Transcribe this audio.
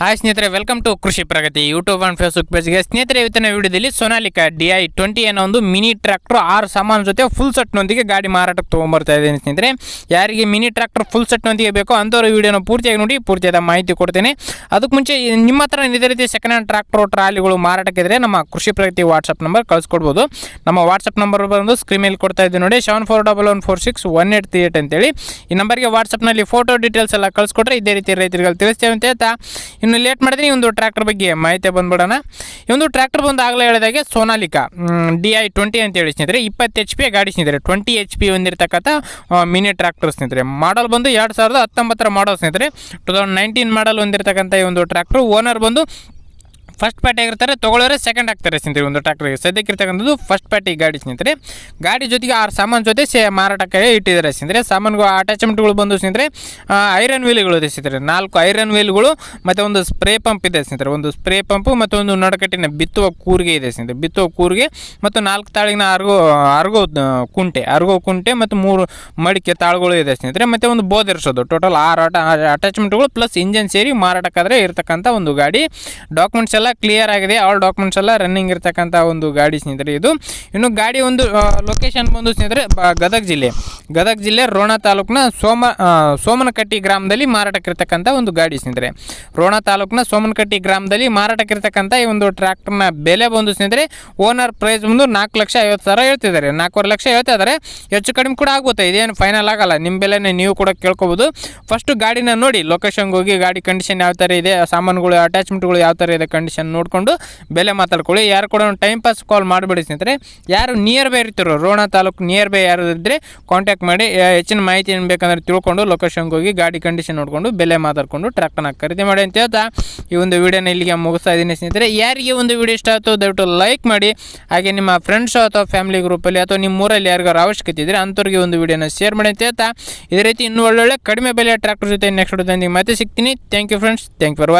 Hi ಸ್ನೇಹಿತರೆ welcome to Krishi Pragati YouTube and Facebook ಪೇಜ್ಗೆ ಸ್ನೇಹಿತರೆ, ಇವತ್ತಿನ ವಿಡಿಯೋದಲ್ಲಿ ಸೋನಾಲಿಕಾ ಡಿ ಐ ಟ್ವೆಂಟಿ ಅನ್ನೋ ಒಂದು ಮಿನಿ ಟ್ರ್ಯಾಕ್ಟರ್ ಆರು ಸಾಮಾನು ಜೊತೆ ಫುಲ್ ಸೆಟ್ನೊಂದಿಗೆ ಗಾಡಿ ಮಾರಾಟಕ್ಕೆ ತೊಗೊಂಬರ್ತಾ ಇದ್ದೀನಿ ಸ್ನೇಹಿತರೆ. ಯಾರಿಗೆ ಮಿನಿ ಟ್ರ್ಯಾಕ್ಟರ್ ಫುಲ್ ಸೆಟ್ನೊಂದಿಗೆ ಬೇಕೋ ಅಂಥವ್ರ ವಿಡಿಯೋನ ಪೂರ್ತಿಯಾಗಿ ನೋಡಿ, ಪೂರ್ತಿಯಾದ ಮಾಹಿತಿ ಕೊಡ್ತೇನೆ. ಅದಕ್ಕೆ ಮುಂಚೆ ನಿಮ್ಮ ಹತ್ರ ಇದೇ ರೀತಿ ಸೆಕೆಂಡ್ ಹ್ಯಾಂಡ್ ಟ್ರ್ಯಾಕ್ಟರ್ ಟ್ರಾಲಿಗಳು ಮಾರಾಟಕ್ಕಿದ್ರೆ ನಮ್ಮ ಕೃಷಿ ಪ್ರಗತಿ ವಾಟ್ಸಪ್ ನಂಬರ್ ಕಳಿಸ್ಕೊಡ್ಬೋದು. ನಮ್ಮ ವಾಟ್ಸಪ್ ನಂಬರ್ ಬಂದು ಸ್ಕ್ರೀನ್ ಮೇಲೆ ಕೊಡ್ತಾ ಇದ್ದೀನಿ ನೋಡಿ seven four double one four six one eight three eight ಅಂತೇಳಿ. ಈ ನಂಬರ್ಗೆ ವಾಟ್ಸಪ್ನಲ್ಲಿ ಫೋಟೋ ಡೀಟೇಲ್ಸ್ ಎಲ್ಲ ಕಳಿಸ್ಕೊಟ್ರೆ ಇದೇ ರೀತಿ ರೈತರಿಗೆ ತಿಳಿಸ್ತೇವೆ ಅಂತ ಹೇಳ್ತಾ. ಇನ್ನು ಲೇಟ್ ಮಾಡಿದ್ರೆ ಒಂದು ಟ್ರ್ಯಾಕ್ಟರ್ ಬಗ್ಗೆ ಮಾಹಿತಿ ಬಂದ್ಬಿಡೋಣ. ಈ ಒಂದು ಟ್ರ್ಯಾಕ್ಟರ್ ಬಂದು ಆಗಲೇ ಹೇಳಿದಾಗೆ ಸೋನಾಲಿಕಾ ಡಿ ಐ ಟ್ವೆಂಟಿ ಅಂತ ಹೇಳಿ ಸ್ನೇಹಿತರೆ, ಇಪ್ಪತ್ತು ಎಚ್ ಪಿ ಗಾಡಿ ಸ್ನೇಹಿತರೆ ಟ್ವೆಂಟಿ ಎಚ್ ಪಿ ಹೊಂದಿರತಕ್ಕಂಥ ಮಿನಿ ಟ್ರ್ಯಾಕ್ಟರ್ ಸ್ನೇಹಿತರೆ. ಮಾಡಲ್ ಬಂದು ಎರಡು ಸಾವಿರದ ಹತ್ತೊಂಬತ್ತರ ಮಾಡಲ್ ಸ್ನೇಹಿತರೆ. ಟು ತೌಸಂಡ್ ನೈನ್ಟೀನ್ ಮಾಡಲ್ ಹೊಂದಿರತಕ್ಕಂಥ ಈ ಒಂದು ಟ್ರ್ಯಾಕ್ಟರ್ ಓನರ್ ಬಂದು ಫಸ್ಟ್ ಪಾರ್ಟಿ ಆಗಿರ್ತಾರೆ, ತೊಗೊಳ್ಳೋರೆ ಸೆಕೆಂಡ್ ಆಗ್ತಾರೆ ಸ್ನೇಹಿತರೆ ಒಂದು ಟ್ರ್ಯಾಕ್ಟರ್ಗೆ ಸದ್ಯಕ್ಕೆ ಇರ್ತಕ್ಕಂಥದ್ದು ಫಸ್ಟ್ ಪಾರ್ಟಿ ಗಾಡಿ ಸ್ನೇಹಿತರೆ. ಗಾಡಿ ಜೊತೆಗೆ ಆರು ಸಾಮಾನು ಜೊತೆ ಸೇ ಮಾರಾಟಕ್ಕೆ ಇಟ್ಟಿದ್ದಾರೆ ಸ್ನೇಹಿತರೆ. ಸಾಮಾನುಗಳು ಅಟ್ಯಾಚ್ಮೆಂಟ್ಗಳು ಬಂದು ಸ್ನೇಹಿತರೆ ಐರನ್ ವೀಲ್ಗಳು ಇದೆ ಸ್ನೇಹಿತರೆ. ನಾಲ್ಕು ಐರನ್ ವೀಲ್ಗಳು ಮತ್ತು ಒಂದು ಸ್ಪ್ರೇ ಪಂಪ್ ಇದೆ ಸ್ನೇಹಿತರೆ. ಒಂದು ಸ್ಪ್ರೇ ಪಂಪು ಮತ್ತು ಒಂದು ನಡಕಟ್ಟಿನ ಬಿತ್ತುವ ಕೂರಿಗೆ ಇದೆ ಸ್ನೇಹಿತರೆ. ಬಿತ್ತುವ ಕೂರಿಗೆ ಮತ್ತು ನಾಲ್ಕು ತಾಳಿನ ಅರ್ಗೋ ಅರ್ಗೋ ಕುಂಟೆ. ಅರ್ಗೋ ಕುಂಟೆ ಮತ್ತು ಮೂರು ಮಡಿಕೆ ತಾಳುಗಳು ಇದೆ ಸ್ನೇಹಿತರೆ. ಮತ್ತು ಒಂದು ಬೋಧರಿಸೋದು ಟೋಟಲ್ ಆರು ಅಟ ಅಟ್ಯಾಚ್ಮೆಂಟ್ಗಳು ಪ್ಲಸ್ ಇಂಜನ್ ಸೇರಿ ಮಾರಾಟಕ್ಕಾದರೆ ಇರತಕ್ಕಂಥ ಒಂದು ಗಾಡಿ. ಡಾಕ್ಯುಮೆಂಟ್ಸ್ ಎಲ್ಲ ಕ್ಲಿಯರ್ ಆಗಿದೆ. ಆಲ್ ಡಾಕ್ಯುಮೆಂಟ್ಸ್ ಎಲ್ಲ ರನ್ನಿಂಗ್ ಇರತಕ್ಕಂಥ ಒಂದು ಗಾಡಿ ಸ್ನೇಹಿತರೆ ಇದು. ಇನ್ನು ಗಾಡಿ ಒಂದು ಲೊಕೇಶನ್ ಬಂದು ಸ್ನೇಹಿತರೆ ಗದಗ ಜಿಲ್ಲೆ. ಗದಗ ಜಿಲ್ಲೆ ರೋಣ ತಾಲೂಕಿನ ಸೋಮ ಸೋಮನಕಟ್ಟಿ ಗ್ರಾಮದಲ್ಲಿ ಮಾರಾಟಕ್ಕಿರ್ತಕ್ಕಂಥ ಒಂದು ಗಾಡಿ ಸ್ನೇಹಿತರೆ. ರೋಣ ತಾಲೂಕಿನ ಸೋಮನಕಟ್ಟಿ ಗ್ರಾಮದಲ್ಲಿ ಮಾರಾಟಕ್ಕಿರ್ತಕ್ಕಂಥ ಈ ಒಂದು ಟ್ರ್ಯಾಕ್ಟರ್ನ ಬೆಲೆ ಬಂದು ಸ್ನೇಹಿತರೆ, ಓನರ್ ಪ್ರೈಸ್ ಬಂದು ನಾಲ್ಕು ಲಕ್ಷ ಐವತ್ತು ಸಾವಿರ ಹೇಳ್ತಿದ್ದಾರೆ. ನಾಲ್ಕೂವರೆ ಲಕ್ಷ ಹೇಳ್ತಾ ಇದ್ದಾರೆ. ಹೆಚ್ಚು ಕಡಿಮೆ ಕೂಡ ಆಗುತ್ತೆ. ಇದೇನು ಫೈನಲ್ ಆಗಲ್ಲ. ನಿಮ್ಮ ಬೆಲೆನೇ ನೀವು ಕೂಡ ಕೇಳ್ಕೊಬೋದು. ಫಸ್ಟು ಗಾಡಿನ ನೋಡಿ. ಲೊಕೇಶನ್ಗೆ ಹೋಗಿ ಗಾಡಿ ಕಂಡೀಷನ್ ಯಾವ ಥರ ಇದೆ, ಸಾಮಾನುಗಳು ಅಟ್ಯಾಚ್ಮೆಂಟ್ಗಳು ಯಾವ ಥರ ಇದೆ ಕಂಡೀಷನ್ ನೋಡಿಕೊಂಡು ಬೆಲೆ ಮಾತಾಡ್ಕೊಳ್ಳಿ. ಯಾರು ಕೂಡ ಟೈಮ್ ಪಾಸ್ ಕಾಲ್ ಮಾಡಿಬಿಡಿ ಸ್ನೇಹಿತರೆ. ಯಾರು ನಿಯರ್ ಬೈ ಇರ್ತಿರೋ, ರೋಣ ತಾಲೂಕು ನಿಯರ್ ಬೈ ಯಾರು ಇದ್ದರೆ ಕಾಂಟ್ಯಾಕ್ಟ್ ಮಾಡಿ ಹೆಚ್ಚಿನ ಮಾಹಿತಿ ಏನು ಬೇಕಂದ್ರೆ ತಿಳ್ಕೊಂಡು ಲೊಕೇಶನ್ಗೆ ಹೋಗಿ ಗಾಡಿ ಕಂಡೀಷನ್ ನೋಡಿಕೊಂಡು ಬೆಲೆ ಮಾತಾಡ್ಕೊಂಡು ಟ್ರ್ಯಾಕ್ಟರ್ನ ಖರೀದಿ ಮಾಡಿ ಅಂತ ಹೇಳ್ತಾ ಈ ಒಂದು ವಿಡಿಯೋನ ಇಲ್ಲಿಗೆ ಮುಗಿಸ್ತಾ ಇದ್ದೀನಿ ಸ್ನೇಹಿತರೆ. ಯಾರಿಗೆ ಒಂದು ವಿಡಿಯೋ ಇಷ್ಟ ಆಯಿತು ದಯವಿಟ್ಟು ಲೈಕ್ ಮಾಡಿ, ಹಾಗೆ ನಿಮ್ಮ ಫ್ರೆಂಡ್ಸ್ ಅಥವಾ ಫ್ಯಾಮಿಲಿ ಗ್ರೂಪಲ್ಲಿ ಅಥವಾ ನಿಮ್ಮ ಊರಲ್ಲಿ ಯಾರಿಗಾರು ಅವಶ್ಯಕತೆ ಇದ್ದರೆ ಅಂಥವ್ರಿಗೆ ಒಂದು ವಿಡಿಯೋನ ಶೇರ್ ಮಾಡಿ ಅಂತ ಹೇಳ್ತಾ ಇದೇ ರೀತಿ ಇನ್ನೂ ಒಳ್ಳೊಳ್ಳೆ ಕಡಿಮೆ ಬೆಲೆಯ ಟ್ರ್ಯಾಕ್ಟರ್ ಜೊತೆ ನೆಕ್ಸ್ಟ್ ಮತ್ತೆ ಸಿಗ್ತೀನಿ. Thank you friends thank you for watch